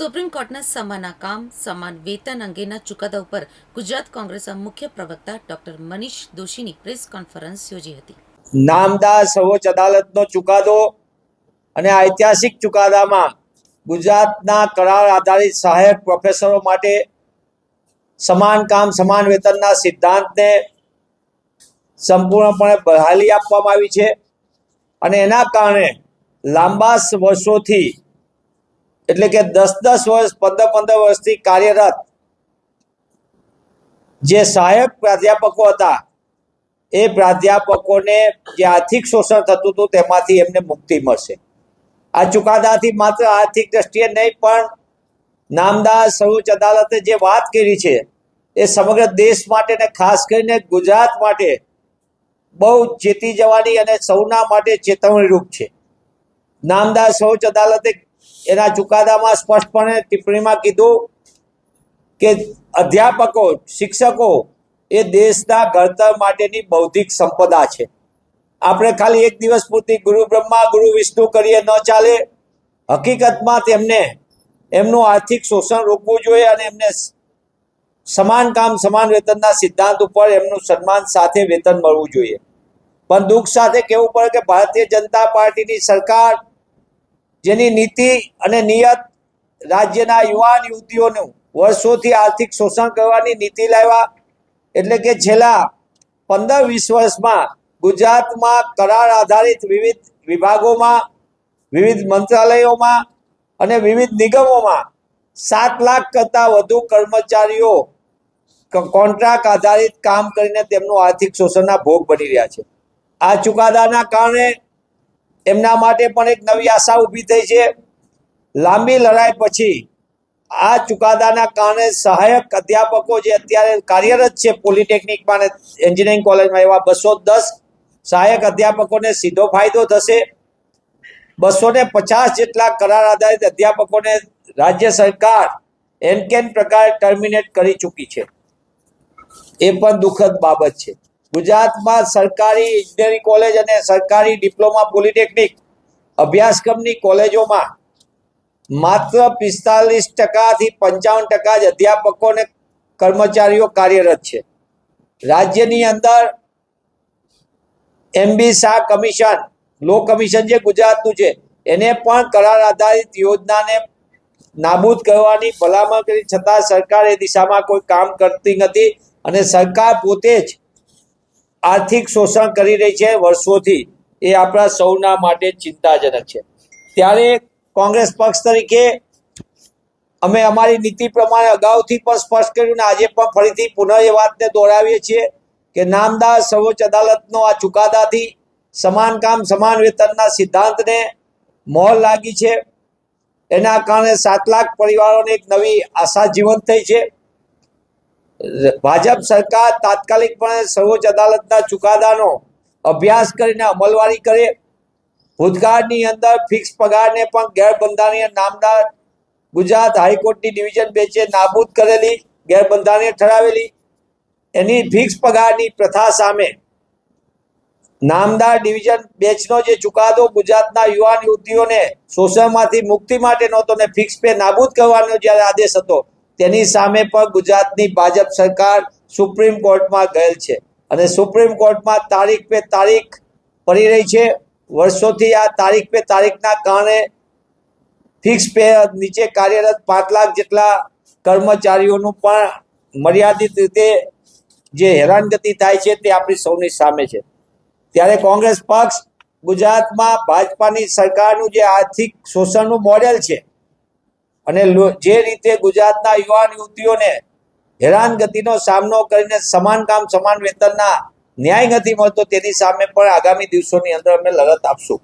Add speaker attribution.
Speaker 1: Supreme કોર્ટના સમાના કામ સમાન વેતન અંગેના ચુકાદા ઉપર ગુજરાત કોંગ્રેસના મુખ્ય પ્રવક્તા ડોક્ટર મનીષ દોશીની પ્રેસ કોન્ફરન્સ યોજી હતી.
Speaker 2: નામદાર સર્વોચ્ચ અદાલતનો ચુકાદો અને ઐતિહાસિક ચુકાદામાં ગુજરાતના કરાર આધારિત સહાયક પ્રોફેસરો માટે સમાન કામ, સમાન વેતનના સિદ્ધાંતને સંપૂર્ણપણે બહાલી આપવામાં આવી છે અને એના કારણે લાંબા વર્ષોથી એટલે કે દસ દસ વર્ષ, પંદર પંદર વર્ષથી કાર્યરત જે સહાયક પ્રાધ્યાપકો હતા, એ પ્રાધ્યાપકોને જે આર્થિક શોષણ થતું હતું તેમાંથી એમને મુક્તિ મળશે. આ ચુકાદાથી માત્ર આર્થિક દ્રષ્ટિએ નહીં, પણ નામદાર સર્વોચ્ચ અદાલતે જે વાત કરી છે, એ સમગ્ર દેશ માટે ને ખાસ કરીને ગુજરાત માટે બહુ ચેતી જવાની અને સૌના માટે ચેતવણીરૂપ છે. નામદાર સર્વોચ્ચ અદાલતે એના ચુકાદામાં સ્પષ્ટપણે ટિપ્પણીમાં કીધું કે અધ્યાપકો, શિક્ષકો એ દેશના ઘડતર માટેની બૌદ્ધિક સંપદા છે. આપણે ખાલી એક દિવસ પૂરતી ગુરુ બ્રહ્મા, ગુરુ વિષ્ણુ કરીએ ન ચાલે. હકીકતમાં તેમને એમનું આર્થિક શોષણ રોકવું જોઈએ અને એમને સમાન કામ, સમાન વેતનના સિદ્ધાંત ઉપર એમનું સન્માન સાથે વેતન મળવું જોઈએ. પણ દુઃખ સાથે કહેવું પડે કે ભારતીય જનતા પાર્ટીની સરકાર જેની નીતિ અને નિયત રાજ્યના યુવાન યુવતીઓનું વર્ષોથી આર્થિક શોષણ કરવાની નીતિ લાવ્યા. એટલે કે છેલ્લા પંદર વીસ વર્ષમાં ગુજરાતમાં કરાર આધારિત વિવિધ વિભાગોમાં, વિવિધ મંત્રાલયોમાં અને વિવિધ નિગમોમાં સાત લાખ કરતાં વધુ કર્મચારીઓ કોન્ટ્રાક્ટ આધારિત કામ કરીને તેમનું આર્થિક શોષણના ભોગ બની રહ્યા છે. આ ચુકાદાના કારણે એમના માટે પણ એક નવી આશા ઊભી થઈ છે. લાંબી લડાઈ પછી આ ચુકાદાના કારણે સહાયક અધ્યાપકો જે અત્યારે કાર્યરત છે પોલિટેકનિકમાં એન્જિનિયરિંગ કોલેજમાં એવા બસો દસ સહાયક અધ્યાપકોને સીધો ફાયદો થશે. બસો ને પચાસ જેટલા કરાર આધારિત અધ્યાપકોને રાજ્ય સરકાર એનકેન પ્રકારે ટર્મિનેટ કરી ચૂકી છે. એ પણ દુઃખદ બાબત છે. ગુજરાતમાં સરકારી ઇજનેરી કોલેજ અને સરકારી ડિપ્લોમા પોલિટેકનિક અભ્યાસક્રમની કોલેજોમાં માત્ર પિસ્તાલીસ ટકાથી પંચાવન ટકા જ અધ્યાપકો અને કર્મચારીઓ કાર્યરત છે. રાજ્યની અંદર MB Shah commission, law commission જે ગુજરાતનું છે, એને પણ કરાર આધારિત યોજનાને નાબૂદ કરવાની ભલામણ કરી છતાં સરકાર એ દિશામાં કોઈ કામ કરતી નથી અને સરકાર પોતે જ આર્થિક શોષણ કરી રહી છે વર્ષોથી. એ આપણા સૌના માટે ચિંતાજનક છે. ત્યારે કોંગ્રેસ પક્ષ તરીકે અમે અમારી નીતિ પ્રમાણે અગાઉથી પણ સ્પષ્ટ કર્યું ને આજે પણ ફરીથી પુનઃ એ વાતને દોહરાવીએ છીએ કે નામદાર સર્વોચ્ચ અદાલતનો આ ચુકાદાથી સમાન કામ, સમાન વેતનના સિદ્ધાંતને મોહર લાગી છે. એના કારણે સાત લાખ પરિવારોને એક નવી આશા જીવંત થઈ છે. ભાજપ સરકાર તાત્કાલિકપણે સર્વોચ્ચ અદાલતના ચુકાદાનો અભ્યાસ કરીને અમલવારી કરે. ભૂતકાળની અંદર ફિક્સ પગારને પણ ગેરબંધારણીય નામદાર ગુજરાત હાઈકોર્ટની ડિવિઝન બેચે નાબૂદ કરેલી, ગેરબંધારણીય ઠરાવેલી. એની ફિક્સ પગારની પ્રથા સામે નામદાર ડિવિઝન બેચનો જે ચુકાદો ગુજરાતના યુવાન યુવતીઓને શોષણમાંથી મુક્તિ માટે નહોતો ને ફિક્સ પે નાબૂદ કરવાનો જ્યારે આદેશ હતો તેની સામે પણ ગુજરાતની ભાજપ સરકાર સુપ્રીમ કોર્ટમાં ગયેલ છે. અને સુપ્રીમ કોર્ટમાં તારીખ પે તારીખ પડી રહી છે. વર્ષોથી આ તારીખ પે તારીખના કારણે ફિક્સ પે નીચે કાર્યરત પાંચ લાખ જેટલા કર્મચારીઓનું પણ મર્યાદિત રીતે જે હેરાનગતિ થાય છે તે આપણી સૌની સામે છે. ત્યારે કોંગ્રેસ પક્ષ ગુજરાતમાં ભાજપાની સરકારનું જે આર્થિક શોષણનું મોડેલ છે અને જે રીતે ગુજરાતના યુવાન યુવતીઓને હેરાનગતિનો સામનો કરીને સમાન કામ, સમાન વેતનના ન્યાય નથી મળતો તેની સામે પણ આગામી દિવસોની અંદર અમે લડત આપશું.